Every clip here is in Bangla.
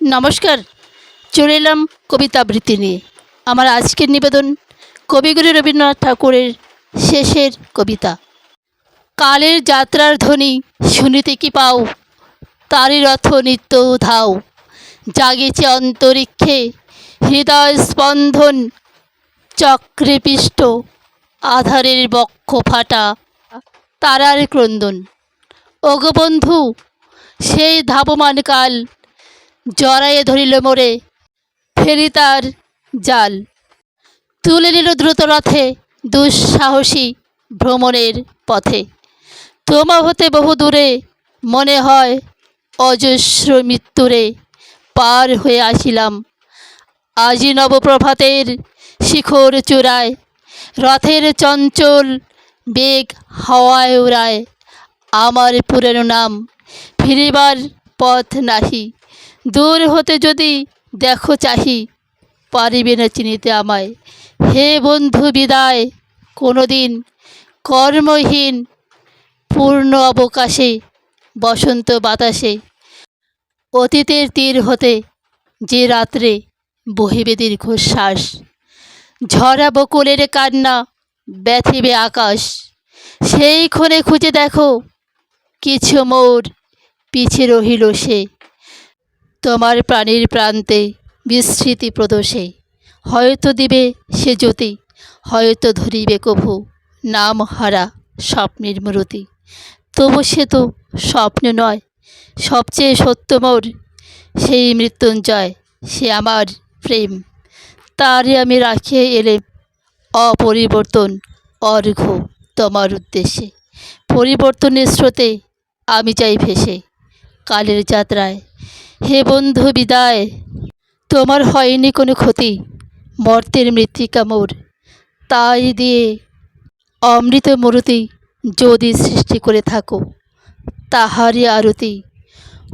নমস্কার। চলে এলাম কবিতা আবৃত্তি নিয়ে। আমার আজকের নিবেদন কবিগুরু রবীন্দ্রনাথ ঠাকুরের শেষের কবিতা। কালের যাত্রার ধ্বনি, শুনিতে কি পাও? তারই রথ নিত্য ধাও জাগেছে অন্তরিক্ষে হৃদয় স্পন্দন, চক্রে পিষ্ট আধারের বক্ষ ফাটা তারার ক্রন্দন। ওগো বন্ধু, সেই ধাবমান কাল জড়াইয়ে ধরিল মোরে, ফেরি তার জাল। তুলে নিল দ্রুত রথে দুঃসাহসী ভ্রমণের পথে। তোমা হতে বহু দূরে মনে হয় অজস্র মৃত্যুরে পার হয়ে আসিলাম। আজি নবপ্রভাতের শিখর চূড়ায়, রথের চঞ্চল বেগ হাওয়ায় উড়ায়, আমার পুরানো নাম ফিরিবার পথ নাহি। দূর হতে যদি দেখো চাহি, পারিবে না চিনিতে আমায়। হে বন্ধু বিদায় কোনো দিন কর্মহীন, পূর্ণ অবকাশে, বসন্ত বাতাসে, অতীতের তীর হতে যে রাত্রে বহিবে দীর্ঘশ্বাস। ঝরা বকুলের কান্না ব্যথিবে আকাশ। সেই ক্ষণে খুঁজে দেখো, কিছু মোর পিছে রহিল সে। তোমার প্রাণীর প্রান্তে বিস্মৃতি প্রদোষে। হয়তো দিবে সে জ্যোতি, হয়তো ধরিবে কভু, নাম হারা স্বপ্নের মূরতি। তবু সে তো স্বপ্ন নয়, সবচেয়ে সত্য মোর সেই মৃত্যুঞ্জয়, সে আমার প্রেম। তারে আমি রাখিয়ে এলে অপরিবর্তন অর্ঘ তোমার উদ্দেশ্যে। পরিবর্তনের স্রোতে আমি চাই ভেসে, কালের যাত্রায় হে বন্ধু বিদায়। তোমার হয়নি কোনো ক্ষতি, মর্তের মৃত্তিকা মোর। তাই দিয়ে অমৃত মরুতি যদি সৃষ্টি করে থাকো, তাহারই আরতি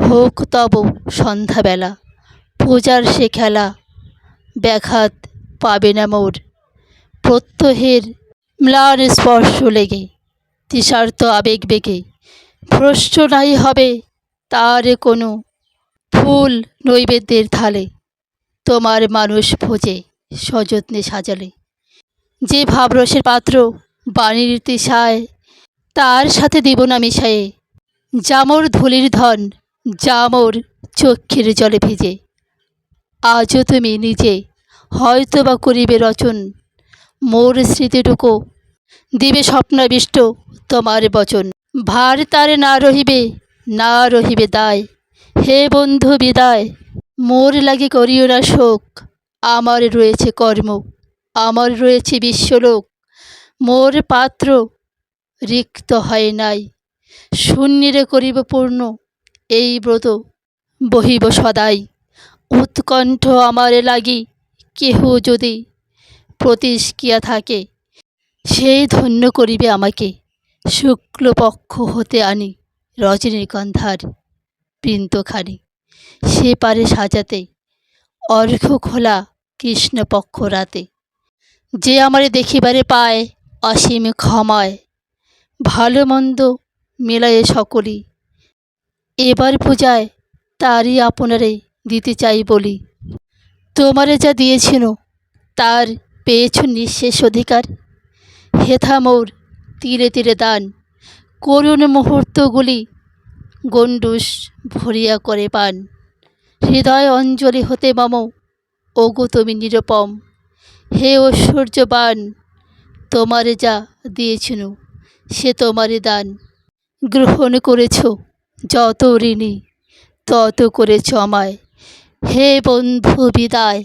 হোক তব সন্ধ্যাবেলা। পূজার সে খেলা ব্যাঘাত পাবে না মোর। প্রত্যহের ম্লান স্পর্শ লেগে তৃষার্ত আবেগ বেগে, ভ্রষ্ট নাই হবে তার কোনো ফুল নৈবেদ্যের থালে তোমার মানুষ ভোজে, সযত্নে সাজালে। যে ভাবরসের পাত্র বাণীর তৃষায়, তার সাথে দিব না মিশায়ে। জামর ধুলির ধন, জামর চক্ষের জলে ভিজে। আজও তুমি নিজে হয়তো বা করিবে রচন, মোর স্মৃতিটুকু দিবে স্বপ্নাবিষ্ট তোমার বচন। ভার তার না রহিবে না রহিবে দায়। হে বন্ধু বিদায়। মোর লাগে করিও না শোক। আমার রয়েছে কর্ম, আমার রয়েছে বিশ্বলোক। মোর পাত্র রিক্ত হয় নাই। শূন্যেরে করিব পূর্ণ এই ব্রত। বহিব সদাই। উৎকণ্ঠ আমারে লাগি কেহ যদি প্রতিষ্কিয়া থাকে সেই ধন্য করিবে আমাকে। শুক্লপক্ষ হতে আনি রজনীগন্ধার। বৃন্তখানি সে পারে সাজাতে অর্ঘ্য খোলা কৃষ্ণপক্ষ রাতে। যে আমারে দেখিবারে পায় অসীম ক্ষমায়। ভালো মন্দ মেলায়ে সকলই। এবার পূজায় তারই আপনারে দিতে চাই বলি। তোমারে যা দিয়েছিল, তার পেয়েছ নিঃশেষ অধিকার। হেথা মোর তীরে তীরে দান। করুণ মুহূর্তগুলি গণ্ডুস ভরিয়া করে পান। হৃদয় অঞ্জলি হতে মম, ওগো তুমি নিরুপম। হে ঐশ্বর্যবান তোমারে যা দিয়েছিল, সে তোমারই দান। গ্রহণ করেছ, যত ঋণী, তত করেছ আমায়। হে বন্ধু বিদায়।